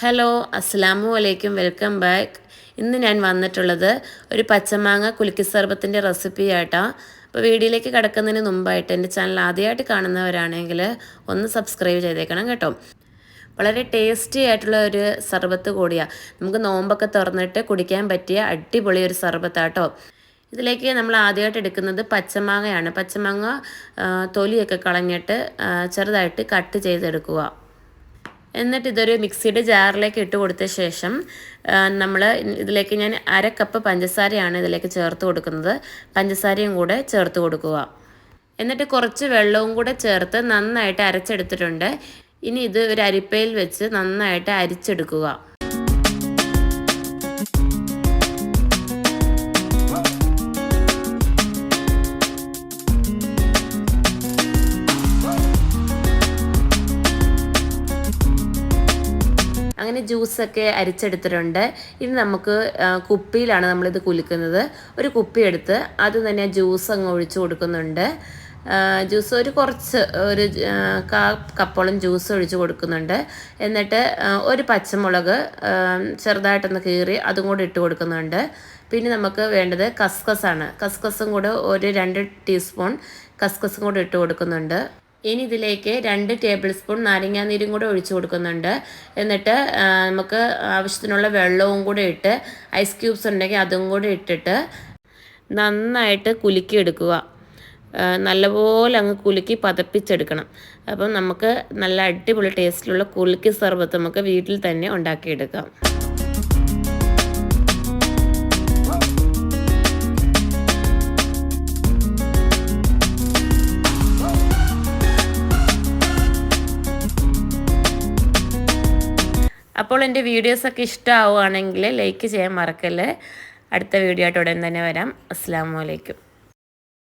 Hello അസ്സാമു അലൈക്കും welcome back ഇന്ന് ഞാൻ വന്നിട്ടുള്ളത് ഒരു പച്ചമാങ്ങ കുലുക്കി സർബത്തിന്റെ റെസിപ്പി ആയിട്ടാണ് അപ്പോൾ വീഡിയോയിലേക്ക് കിടക്കുന്നതിന് മുമ്പായിട്ട് എന്റെ ചാനൽ ആദ്യമായിട്ട് കാണുന്നവരാണെങ്കിൽ ഒന്ന് സബ്സ്ക്രൈബ് ചെയ്തേക്കണം കേട്ടോ. വളരെ ടേസ്റ്റി ആയിട്ടുള്ള ഒരു സർബത്ത് കൂടിയാണ് നമുക്ക് നോമ്പൊക്കെ തുറന്നിട്ട് കുടിക്കാൻ പറ്റിയ അടിപൊളി ഒരു സർബത്താട്ടോ. ഇതിലേക്ക് നമ്മൾ ആദ്യമായിട്ട് എടുക്കുന്നത് പച്ചമാങ്ങയാണ്. പച്ചമാങ്ങ തൊലിയൊക്കെ കളഞ്ഞിട്ട് ചെറുതായിട്ട് കട്ട് ചെയ്തെടുക്കുക. എന്നിട്ട് ഇതൊരു മിക്സിയുടെ ജാറിലേക്ക് ഇട്ട് കൊടുത്ത ശേഷം നമ്മൾ ഇതിലേക്ക് ഞാൻ അര കപ്പ് പഞ്ചസാരയാണ് ഇതിലേക്ക് ചേർത്ത് കൊടുക്കുന്നത്. പഞ്ചസാരയും കൂടെ ചേർത്ത് കൊടുക്കുക. എന്നിട്ട് കുറച്ച് വെള്ളവും കൂടെ ചേർത്ത് നന്നായിട്ട് അരച്ചെടുത്തിട്ടുണ്ട്. ഇനി ഇത് ഒരു അരിപ്പയിൽ വെച്ച് നന്നായിട്ട് അരിച്ചെടുക്കുക. അങ്ങനെ ജ്യൂസൊക്കെ അരിച്ചെടുത്തിട്ടുണ്ട്. ഇനി നമുക്ക് കുപ്പിയിലാണ് നമ്മളിത് കുലുക്കുന്നത്. ഒരു കുപ്പി എടുത്ത് അത് തന്നെ ജ്യൂസ് അങ്ങ് ഒഴിച്ചു കൊടുക്കുന്നുണ്ട്. ജ്യൂസ് ഒരു കുറച്ച് ഒരു കപ്പോളം ജ്യൂസ് ഒഴിച്ച് കൊടുക്കുന്നുണ്ട്. എന്നിട്ട് ഒരു പച്ചമുളക് ചെറുതായിട്ടൊന്ന് കീറി അതും കൂടി ഇട്ട് കൊടുക്കുന്നുണ്ട്. പിന്നെ നമുക്ക് വേണ്ടത് കസ്കസാണ്. കസ്കസും കൂടെ ഒരു രണ്ട് ടീസ്പൂൺ കസ്കസും കൂടെ ഇട്ട് കൊടുക്കുന്നുണ്ട്. ഇനി ഇതിലേക്ക് രണ്ട് ടേബിൾ സ്പൂൺ നാരങ്ങാനീരും കൂടെ ഒഴിച്ചു കൊടുക്കുന്നുണ്ട്. എന്നിട്ട് നമുക്ക് ആവശ്യത്തിനുള്ള വെള്ളവും കൂടെ ഇട്ട് ഐസ് ക്യൂബ്സ് ഉണ്ടെങ്കിൽ അതും കൂടെ ഇട്ടിട്ട് നന്നായിട്ട് കുലുക്കി എടുക്കുക നല്ലപോലെ അങ്ങ് കുലുക്കി പതപ്പിച്ചെടുക്കണം. അപ്പം നമുക്ക് നല്ല അടിപൊളി ടേസ്റ്റിലുള്ള കുലുക്കി സർബത്ത് നമുക്ക് വീട്ടിൽ തന്നെ ഉണ്ടാക്കിയെടുക്കാം. അപ്പോൾ എന്റെ വീഡിയോസൊക്കെ ഇഷ്ടമാവുകയാണെങ്കിൽ ലൈക്ക് ചെയ്യാൻ മറക്കല്ലേ. അടുത്ത വീഡിയോ ആയിട്ട് ഉടൻ തന്നെ വരാം. അസ്സാം വലൈക്കും